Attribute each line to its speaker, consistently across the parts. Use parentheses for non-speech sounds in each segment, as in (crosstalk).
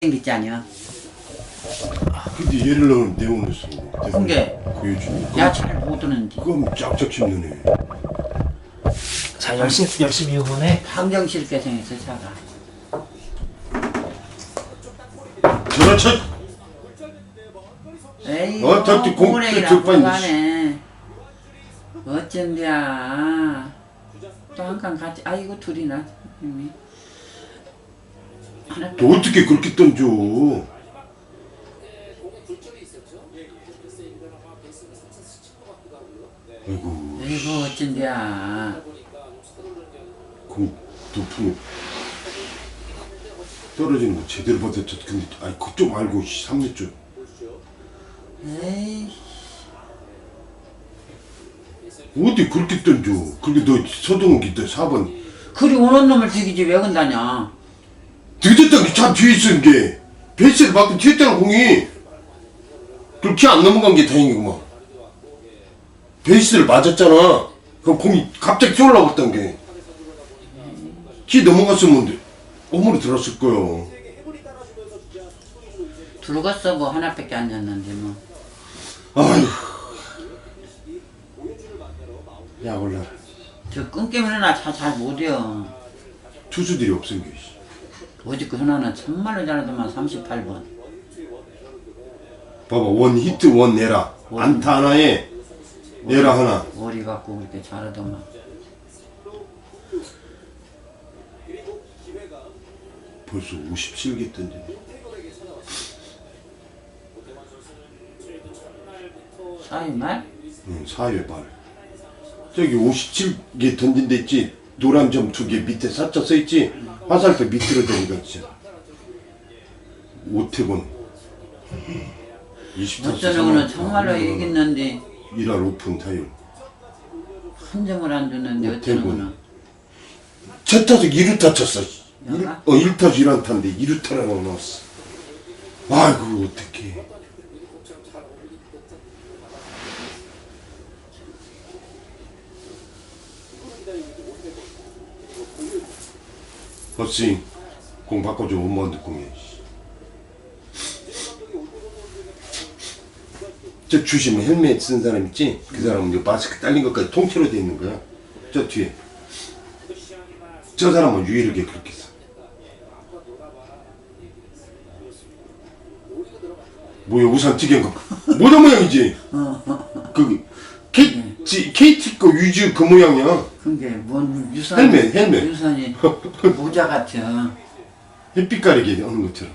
Speaker 1: 생겼지 아니야?
Speaker 2: 근데 얘를 넣으면 내오면서
Speaker 1: 홍게.
Speaker 2: 구해주니
Speaker 1: 야잘못 듣는지
Speaker 2: 그럼 짝짝 씹는 애
Speaker 3: 자 열심히 열심히 응원해.
Speaker 1: 방정실 게 생겼어 차가
Speaker 2: 척
Speaker 1: 에이
Speaker 2: 어, 저, 저, 공- 저, 저, 빨리.
Speaker 1: 가네 어쩐디야 또 한 칸 같이 아이고 둘이나
Speaker 2: 너 어떻게 그렇게 던져? 아이고.
Speaker 1: 아이고 어쩐디야.
Speaker 2: 공 높은 거 떨어지는 거 제대로 받았죠. 근데 아이 그쪽 말고 3루 쪽.
Speaker 1: 에이.
Speaker 2: 어디 그렇게 던져? 그리고 너 서동욱 있다. 4번.
Speaker 1: 그리 오는 놈을 죽이지 왜 건다냐
Speaker 2: 늦었다 그참 뒤에 있은 게. 베이스를 받고 튀었잖아 공이. 그렇게 안 넘어간 게 다행이구만. 베이스를 맞았잖아. 그럼 공이 갑자기 튀어올라갔던 게키 넘어갔으면 오물이 들었을 거요.
Speaker 1: 들어갔어 뭐 하나밖에 안 졌는데 뭐.
Speaker 2: 아휴. 야 올라
Speaker 1: 저 끊기면 나잘 못 해요.
Speaker 2: 투수들이 없은 게. 씨.
Speaker 1: 어저께 하나는 정말로 잘하더만 38번
Speaker 2: 봐봐 원 히트 원 내라 안타 하나에 내라 하나
Speaker 1: 머리 갖고 그렇게 잘하더만
Speaker 2: 벌써 57개 던지네
Speaker 1: 사이 말?
Speaker 2: 응, 4회 말. 저기 57개 던진 데 있지? 노란 점 두 개 밑에 사자 써 있지? 화살표 밑으로 내려갔지. 오태곤. 24시
Speaker 1: 어쩌는 정말로 이겼는데
Speaker 2: 1할 오픈 타율.
Speaker 1: 한 점을 안 줬는데. 거는
Speaker 2: 첫 타석 2루타 쳤어. 일? 어, 1타수 1안타인데 2루타라고 나왔어. 아이고, 어떡해. 버스ing 공 바꿔줘 엄마한테 공해 저 주시면 헬멧 쓴 사람 있지? 그 사람은 이 마스크 딸린 것까지 통째로 돼 있는 거야. 저 뒤에. 저 사람은 유일하게 그렇게 써 뭐야 우산 튀긴 거. 모자 모양이지? (laughs) 그 KT, KT 거 위즈 그 모양이야
Speaker 1: 그게 뭔 유산
Speaker 2: 헬멧, 헬멧.
Speaker 1: 유산이 (laughs) 모자 같아
Speaker 2: 햇빛 가리게 하는 것처럼.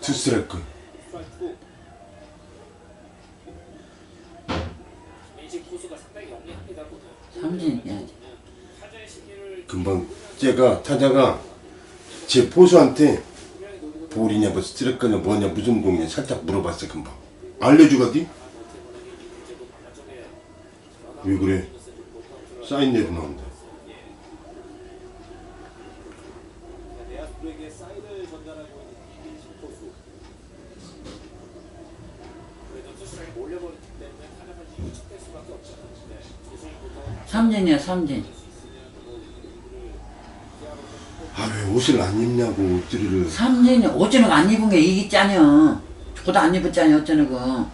Speaker 2: 투스트라이크 금방 제가 타자가 제 포수한테 볼이냐 뭐 스트라이크냐 뭐냐 무슨 공이냐 살짝 물어봤어 금방. 알려주거디? 왜 그래? 사인 내로 나온다.
Speaker 1: 삼진이야 삼진.
Speaker 2: 아왜 옷을 안 입냐고 옷들이를
Speaker 1: 삼진이 어쩌는 거안 입은 게 이기 짜냐 저도 안 입었잖아 어쩌는 거안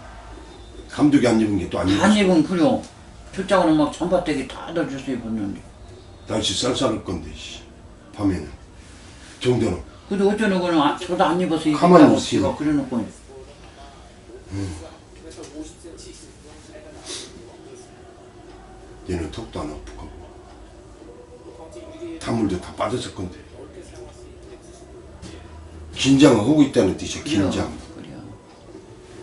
Speaker 2: 감독이 안 입은 게 또 안 입었어?
Speaker 1: 입은 그려 출장으로 막 전바대기 다 던져서 입었는데
Speaker 2: 날씨 쌀쌀할 건데 씨. 밤에는. 정도는
Speaker 1: 근데 어쩌는 거는 아- 저도 안 입어서
Speaker 2: 가만히
Speaker 1: 이기다고
Speaker 2: 있어.
Speaker 1: 지가 그래놓고.
Speaker 2: 얘는 턱도 안 아프고. 단물도 다 빠졌을 건데. 긴장을 하고 있다는 뜻이야 긴장.
Speaker 1: 그래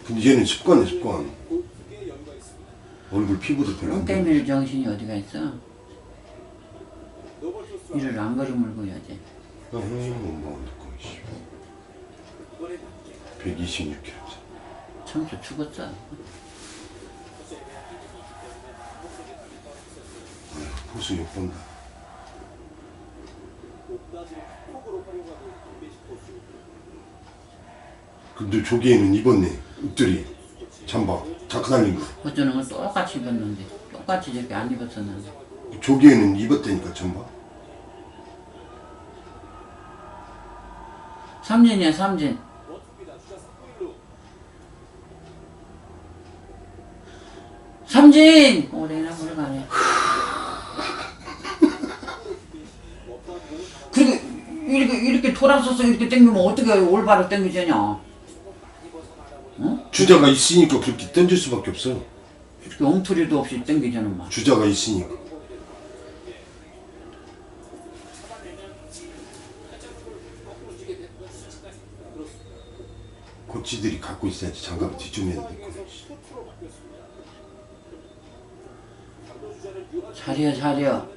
Speaker 2: 근데 얘는 습관이 습관 얼굴 피부도 별로 안
Speaker 1: 똥개밀 정신이 어디가 있어? 이를 안 걸음물고야지.
Speaker 2: 못 먹는다 126kg
Speaker 1: 청소 죽었어.
Speaker 2: 보수 못 본다 근데 조기에는 입었네 옷들이. 잠바 자크 달린 거
Speaker 1: 어쩌는 건 똑같이 입었는데 똑같이 저렇게 안 입었었는데.
Speaker 2: 조기에는 입었다니까 잠바
Speaker 1: 삼진이야 삼진. 삼진! 오래나 물가네. 그리고 이렇게 이렇게 돌아서서 이렇게 당기면 어떻게 올바로 당기잖냐
Speaker 2: 주자가 있으니까 그렇게 던질 수밖에 없어.
Speaker 1: 엉터리도 없이 당기잖아 막
Speaker 2: 주자가 있으니까. 코치들이 갖고 있어야지 장갑을 뒤쪽에 돼.
Speaker 1: 잘해요 잘해요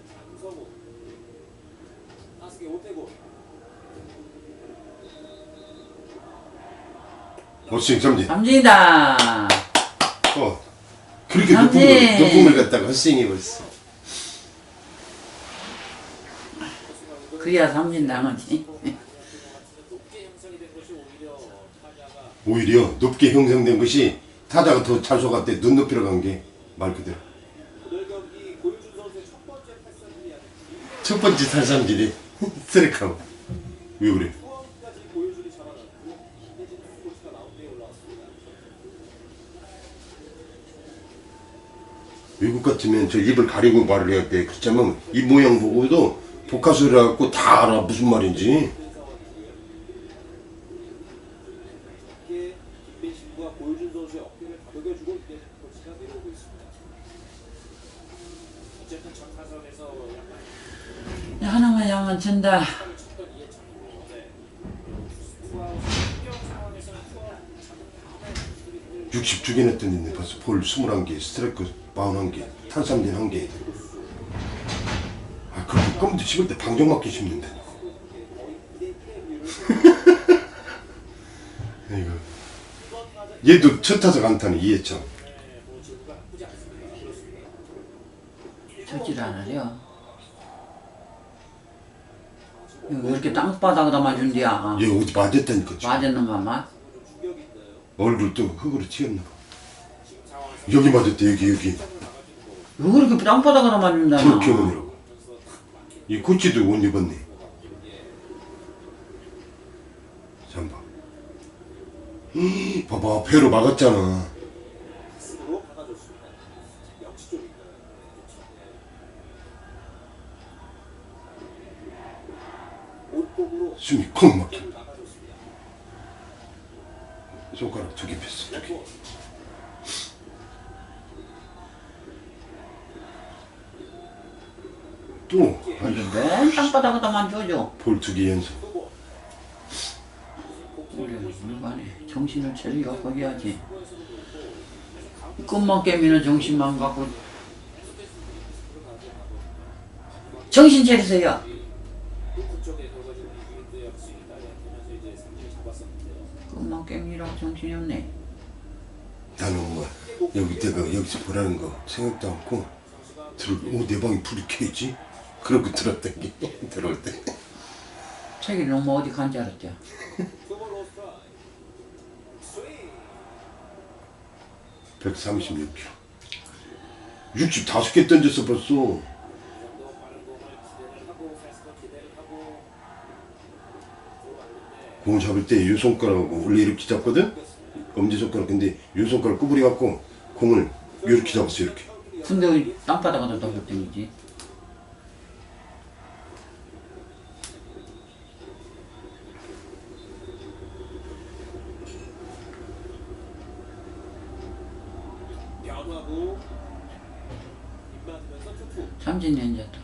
Speaker 2: 어싱 삼진.
Speaker 1: 삼진이다
Speaker 2: 어. 그렇게 높은
Speaker 1: 삼진.
Speaker 2: 걸, 높은 걸 갖다가 헛스윙해 버렸어.
Speaker 1: 그야 삼진 당하지
Speaker 2: 오히려 높게 형성된 것이 타자가 더 잘 속았대. 눈높이로 간 게 말 그대로. 첫 번째 탈삼진이 (laughs) 쓰레카고. 왜 그래? 외국 같으면 저 입을 가리고 말을 해야 돼. 그렇지만 이 모양 보고도 복화술을 해갖고 다 알아 무슨 말인지.
Speaker 4: 약간
Speaker 1: 하나만
Speaker 4: 이해창고 투아웃 신경 상황에서는 투 아웃
Speaker 2: 60 주긴 했더니 벌써 볼 21개, 스트라이크 41개, 탈삼진 1개. 아, 그 껌도 씹을 때 방정 맞기 쉽는데. 이거. 얘도 첫 타석 안타는 이해참.
Speaker 1: 저질 않으려 왜 이렇게 땅바닥에다 맞은디야
Speaker 2: 얘 어디 맞았다니까. 지금.
Speaker 1: 맞았는가 마
Speaker 2: 얼굴 또 흙으로 튀었나 봐. 여기 맞았대, 여기, 여기.
Speaker 1: 왜 그렇게 땅바닥에다 맞는다냐
Speaker 2: 기억기억이라고. 이 코치도 옷 입었네. 잠봐. 히, 봐봐, 배로 막았잖아. 숨이 콩 막혀. 손가락 두개 폈어, 두 개. 또, 아이,
Speaker 1: 맨 땅바닥에다만 줘줘
Speaker 2: 개 연속.
Speaker 1: 그래 물만에 정신을 차리고 거기야지 꿈만 깨미는 정신만 갖고 정신 차리세요
Speaker 4: 쪽에 결과적으로 이기는데 역시 딸이 안면서 이제 3점 잡았었는데요.
Speaker 1: 꿈만 깨미라고 정신이 없네
Speaker 2: 나는 뭐, 여기 내가 여기서 보라는 거 생각도 않고, 들어, 오, 내 방에 불이 켜있지? 그러고 들었던 게, (laughs) 들어올 때.
Speaker 1: 책이 너무 어디 간지 알았대요
Speaker 4: 투볼 로스트라이. 스윙.
Speaker 2: 136kg. 65개 던졌어, 벌써.
Speaker 4: 공
Speaker 2: 잡을 때 이 손가락하고 원래 이렇게 잡거든? 엄지손가락 근데 이 손가락 구부리 갖고 공을 이렇게 잡았어 이렇게
Speaker 1: 근데 왜 땅바닥에다 던졌더니지
Speaker 4: 30년 전도.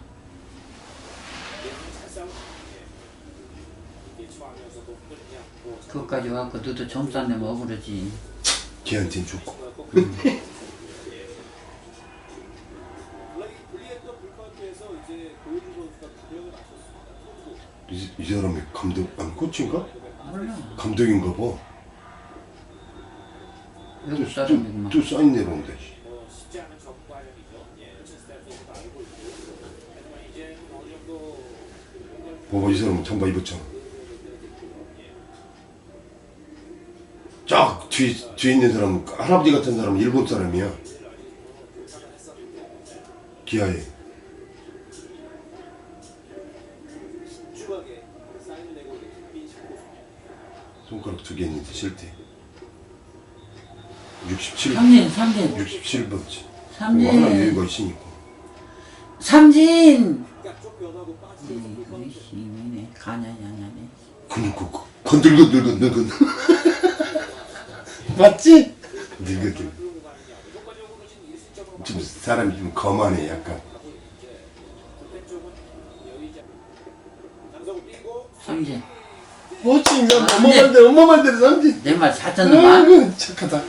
Speaker 1: 그것까지 와갖고 너도 점 쌌네 억울하지.
Speaker 2: 걔한텐 좋고.
Speaker 4: 이, 이
Speaker 2: 사람이 감독 아니 코치인가?
Speaker 1: 몰라
Speaker 2: 감독인가 봐
Speaker 1: 외국 사람이구만
Speaker 2: 또 사인
Speaker 4: 내본다.
Speaker 2: 봐봐 이 사람은 잠바 입었잖아. 쫙 뒤, 뒤에 있는 사람은 할아버지 같은 사람은 일본 사람이야. 기아에. 손가락 두 개 있는데 싫대 67
Speaker 1: 삼진 삼진
Speaker 2: 67번째
Speaker 1: 삼진.
Speaker 2: 뭐 하나 여유가 있으니까
Speaker 1: 삼진 이거 힘이네. 가냐냐냐네.
Speaker 2: 그니까 그 건들고 늙어 늙어 (laughs) 맞지? 늙어 좀 사람이 좀 거만해 약간.
Speaker 1: 삼진.
Speaker 2: 뭐지 난
Speaker 1: 아,
Speaker 2: 엄마
Speaker 1: 네.
Speaker 2: 말대로 엄마 말대로 삼지
Speaker 1: 내말잘 듣는 말
Speaker 2: 아이고 착하다. (laughs)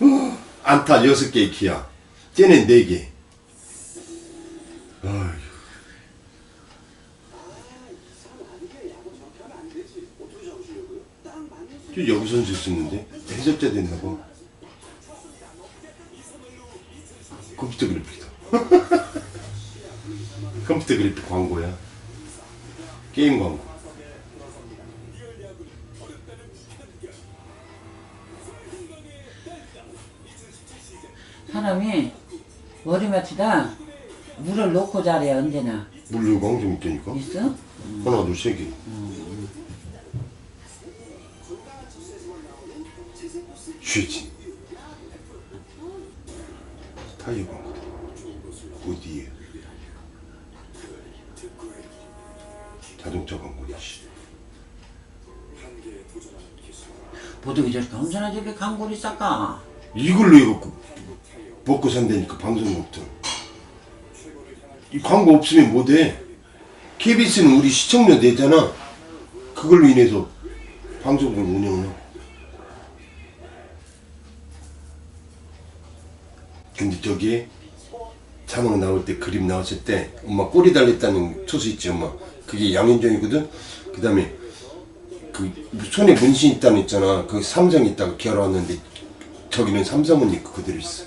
Speaker 2: 어, 안타 여섯 개 키야. 쟤네 네개 저 여기서 썼는데? 해석자 된다고? 컴퓨터 그래픽이다. (laughs) 컴퓨터 그래픽 광고야. 게임 광고.
Speaker 1: 사람이 머리 맞추다 물을 넣고 자래야 언제나.
Speaker 2: 물로 광좀 있다니까?
Speaker 1: 있어?
Speaker 2: 하나 둘세개 타이어 광고다 어디에? 자동차 광고다 씨.
Speaker 1: 보도기 저렇게 엄청나게 왜 광고를 싹까?
Speaker 2: 이걸로 해갖고 먹고 산다니까 방송국들 이 광고 없으면 못해 KBS는 우리 시청료 내잖아. 그걸로 인해서 방송국을 운영을 하고 근데 저기에 자막 나올 때 그림 나왔을 때 엄마 꼬리 달렸다는 초수 있지 엄마. 그게 양현종이거든? 그 다음에 그 손에 문신 있다는 있잖아. 그 삼성 있다가 기어왔는데 저기는 삼성은 있고 그대로 있어.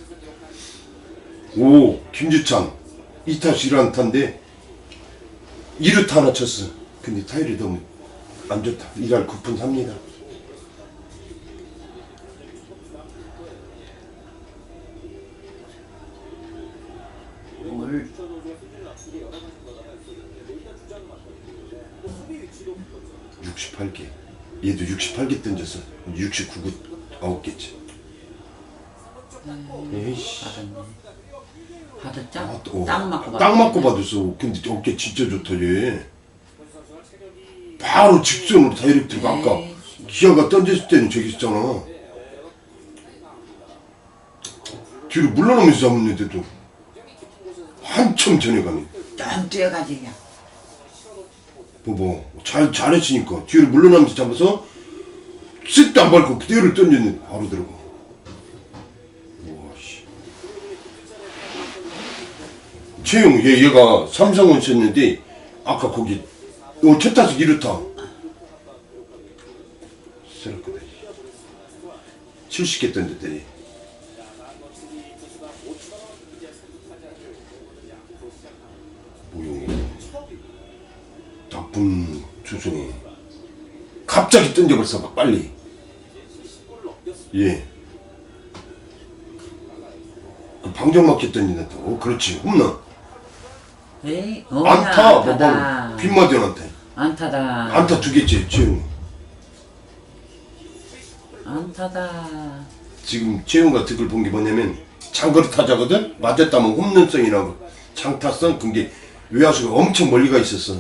Speaker 2: 오 김주찬 2타수 1안타인데 2루타 하나 쳤어. 근데 타율이 너무 안 좋다. 1할 9푼 삽니다
Speaker 1: 뭘
Speaker 2: 68개 얘도 68개 던졌어. 69구 9개째. 에이씨. 아, 또-
Speaker 1: 딱 맞고
Speaker 2: 딱 맞고 받았어. 근데 어깨 진짜 좋다 얘. 바로 직선으로 다이렉트가 아까 기아가 던졌을 때는 저기 있잖아. 뒤로 물러나면서 잡는데도 한참 전에 가네.
Speaker 1: 좀 뛰어가지 그냥
Speaker 2: 봐봐 잘 잘했으니까 뒤로 물러나면서 잡아서 쓱도 안 밟고 그대로 던졌는데 바로 들어가. 와씨. 최용 얘 얘가 삼성원 썼는데 아까 거기 어, 첫 타석 이루타 쓰럽거든 70개 던졌더니 갑자기 던져버렸어 막 빨리. 예. 그 방정 맞게 던지는데 어 그렇지. 홈런
Speaker 1: 에이 어
Speaker 2: 안타
Speaker 1: 안타다.
Speaker 2: 봐봐 빗맞은 안타
Speaker 1: 안타다.
Speaker 2: 안타 두 개째 최용
Speaker 1: 안타다.
Speaker 2: 지금 최용 같은 걸본게 뭐냐면 장거리 타자거든? 맞았다면 홈런성이라고. 장타성 그게 외야수가 엄청 멀리 가 있었어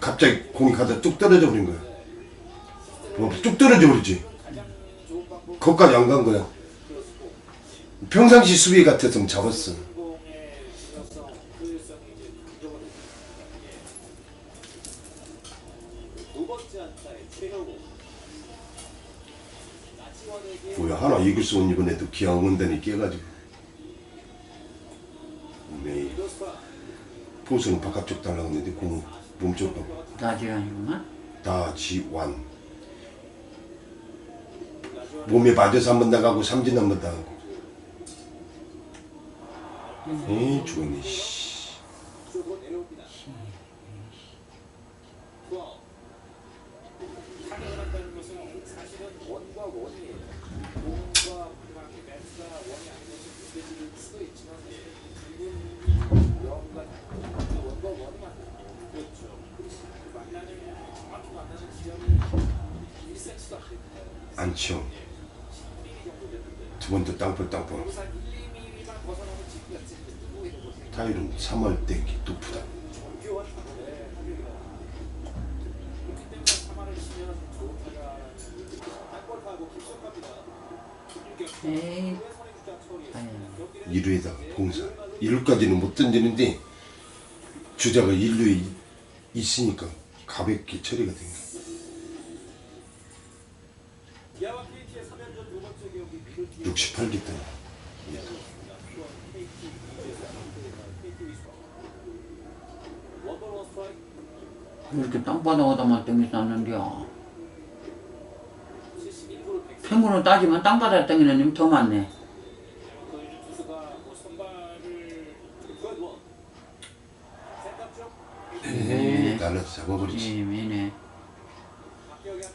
Speaker 2: 갑자기 공이 가다 뚝 떨어져 버린 거야 어, 뚝 떨어져 버리지. 거기까지 안 간 거야. 평상시 수비 같았으면 잡았어. 뭐야 하나 이글스 온 이번에도 기아 응원단이 깨가지고. 네. 포수는 바깥쪽 달라갔는데 공 몸쪽
Speaker 1: 아니구만.
Speaker 2: 다지완 몸에 맞아서 한 번 나가고 삼진 한 번 나가고. 에이 죽었네 씨
Speaker 4: 타격을 한다는 것은 사실은 원과 원이 원과 그만큼 매스가 원이 아닌 것이 느껴질 수도 있지만 지금 영과 그 원과 원이 만나 그렇죠. 그 만나는 정확히
Speaker 2: 안 치워. 두 번도 땅볼 땅볼. 타율은 3월 땡기 높다.
Speaker 1: 에이.
Speaker 2: 1루에다가 봉사. 1루까지는 못 던지는데 주자가 1루에 있으니까 가볍게 처리가 된 거야.
Speaker 4: 기아와 KT의 3연전 두 번째 경기 미들
Speaker 2: 68기 때.
Speaker 4: 원볼 원 스트라
Speaker 1: 이렇게 땅바닥에다만 땡기 쌌는데요.
Speaker 4: 71구를 100
Speaker 1: 평균으로 따지면 땅바닥에 땡기는 님더 많네.
Speaker 4: 거의 투수가 뭐 선발을 굿원 센터 쪽
Speaker 2: 에이, 나는 잡아버리지.
Speaker 1: 지미네.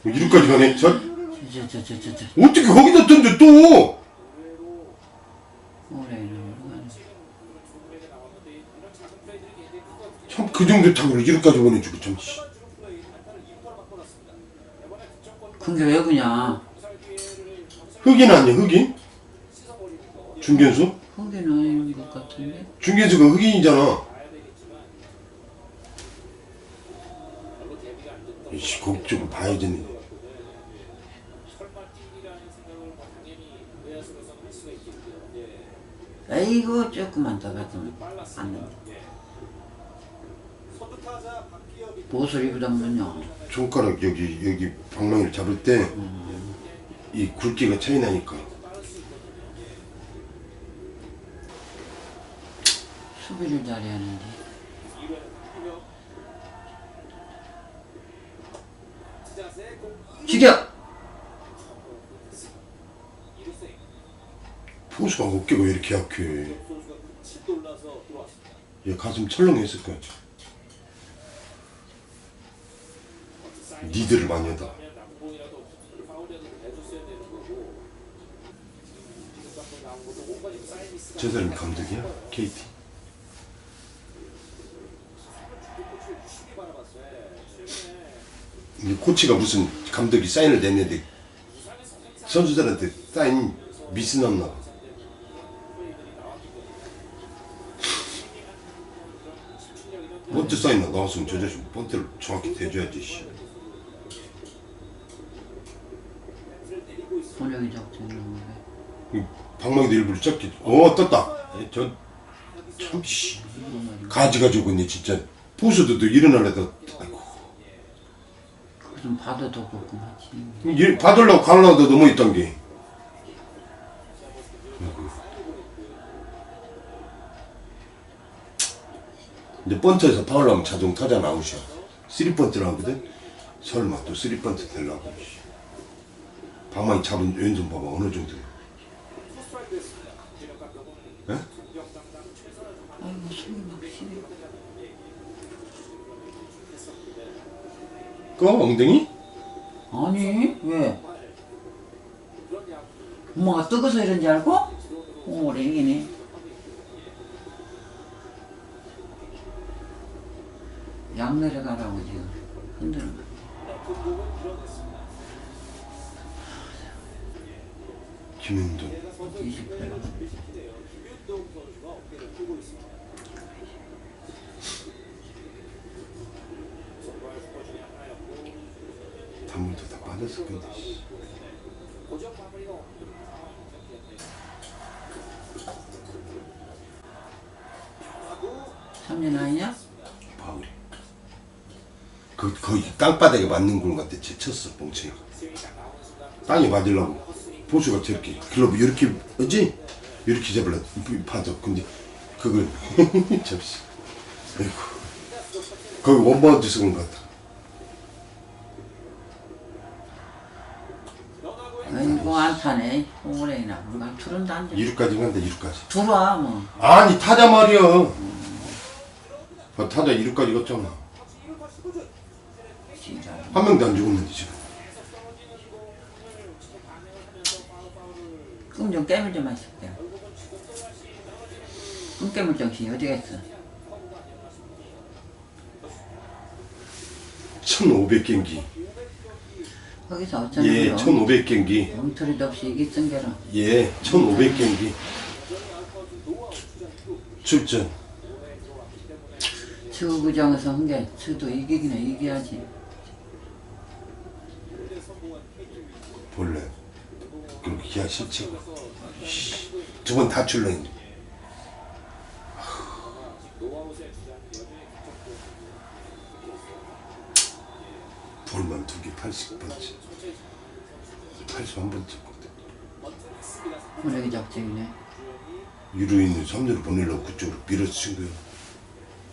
Speaker 2: 뭐 1루까지 가네. 저
Speaker 1: 저 저 저 저 저
Speaker 2: 어떻게 거기다 던져 또?
Speaker 1: 올해는
Speaker 2: 참 그 정도 타구를 1루까지 보내주고 참. 씨.
Speaker 1: 근게 왜 그냐?
Speaker 2: 흑인 아니야 흑인? 중견수?
Speaker 1: 그게는 아닌 것 같은데.
Speaker 2: 중견수가 흑인이잖아. 이씨 거기 좀 봐야 되네.
Speaker 1: 에이구 조금만 더 가면 안. 된다.
Speaker 4: 예. 선두 타자
Speaker 1: 보슬 입으면요.
Speaker 2: 손가락 여기 여기 방망이를 잡을 때 이 굵기가 차이 나니까
Speaker 1: 수비를 잘해야 하는데.
Speaker 4: 2회는 박기엽 지자세 공
Speaker 1: 죽여!
Speaker 4: 2루생
Speaker 2: 포수가 어깨가 왜 이렇게 약해? 얘 가슴 철렁했을 거야. 니들을
Speaker 4: 사인 미스가
Speaker 2: 저 사람이 감독이야? KT. 코치가 무슨 감독이 사인을 냈는데 선수들한테 사인 미스 났나 봐. 번트 사인 나 나왔으면 저 자식 번트를 정확히 대줘야지. 씨.
Speaker 1: 본력이 적잖아.
Speaker 2: 이 방망이도 일부러 짧게. 어 떴다. 예, 저참 씨. 가지 가지고 있네 진짜. 포수들도 일어나려다. 아이고.
Speaker 1: 좀 봐도 더 꼼꼼하지.
Speaker 2: 일 받으려고 가려고 넘어 있던 게. 이제 번트에서 파울 나면 자동 타자 나오셔. 쓰리 번트를 하거든. 설마 또 쓰리 번트 되려고. 씨. 방망이 잡은 왼손 봐봐 어느 정도. 예?
Speaker 1: 아이고 숨이 막 쉬네.
Speaker 2: 꺼 엉덩이?
Speaker 1: 아니 왜? 엄마가 뜨거서 이런지 알고? 오래이네. 약 내려가라고 지금 흔들어.
Speaker 2: 김윤동.
Speaker 1: 28.
Speaker 2: 단물도 다 빠졌을 건데.
Speaker 1: 삼년 아니냐?
Speaker 2: 파울이. 그 거의 땅바닥에 맞는 공 같아. 제쳤어 뻥치가. 땅에 맞으려고 보수가 저렇게 글러브 이렇게 어지 이렇게 잡으려 파도 근데 그걸 (laughs) 접시. 아이고. 거기 원바운드 쓰는 것 같다.
Speaker 1: 아이고 안 타네. 오래이나 뭔가 투른도 안 돼.
Speaker 2: 2루까지 간다 2루까지.
Speaker 1: 들어와 뭐.
Speaker 2: 아니 타자 말이야. 아, 타자 2루까지 갔잖아. 한 명도 안 죽었는데 지금.
Speaker 1: 꿈 좀 깨물 좀 하실게. 꿈 깨물 정신이 어디 갔어?
Speaker 2: 1500경기
Speaker 1: 거기서 어쩌는
Speaker 2: 예,
Speaker 1: 거요?
Speaker 2: 1500경기.
Speaker 1: 엉터리도 없이 이기 쓴게로.
Speaker 2: 예, 1500경기. 출전.
Speaker 1: 주구장에서 한 게, 저도 이기긴 해, 이겨야지.
Speaker 2: 본래. 기하 싫지. 두번 다 출렁이. 볼만 두개 80번째. 81번째.
Speaker 1: 분위기 적적이네.
Speaker 2: 유로인을 3루로 보내려고 그쪽으로 밀어친 거야.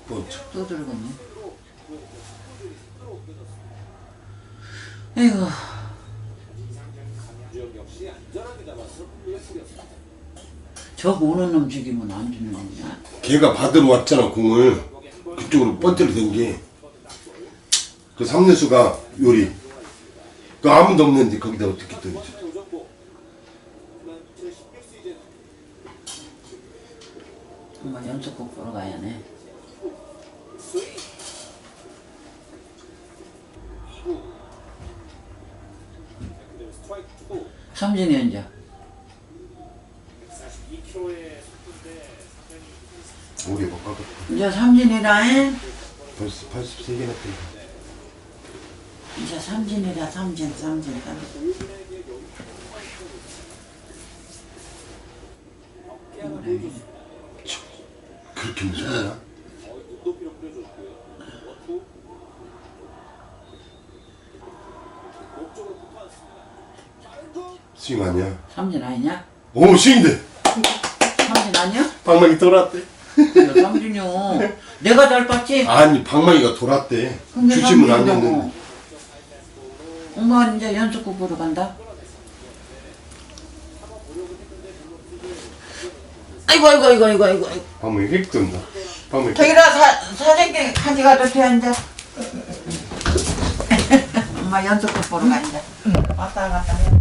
Speaker 2: 번째.
Speaker 1: 또 들어갔네. 에이구, 저 오는 놈 죽이면 안 주는 거냐?
Speaker 2: 걔가 받으러 왔잖아 공을. 그쪽으로 번트를 댄 게. 그 삼루수가 요리. 그 아무도 없는데 거기다 어떻게 던져
Speaker 1: 한번 연속곡 보러 가야 네. 삼진이 이제
Speaker 4: 42km의 속도인데
Speaker 2: 오래 못 가고
Speaker 1: 이제 삼진이라잉
Speaker 2: 벌써 83개나 뛴다
Speaker 1: 이제 삼진이라 삼진 삼진. 삼진
Speaker 2: 그렇게 무서우냐 스윙 아니야?
Speaker 1: 삼진 아니냐?
Speaker 2: 오 스윙돼!
Speaker 1: 삼진 아니야?
Speaker 2: 방망이 돌았대
Speaker 1: 삼진이요 내가 잘 봤지?
Speaker 2: 아니 방망이가 돌았대.
Speaker 1: 근데
Speaker 2: 주심은 안. 됐는데.
Speaker 1: 엄마 이제 연속곡 보러 간다. 아이고 아이고 아이고 아이고 아이고. 아이고.
Speaker 2: 방망이 획 돈다. 방망이
Speaker 1: 저기라 사, 사장님 가져가도 돼 이제 엄마 연속곡 보러 가 이제 왔다 갔다. 해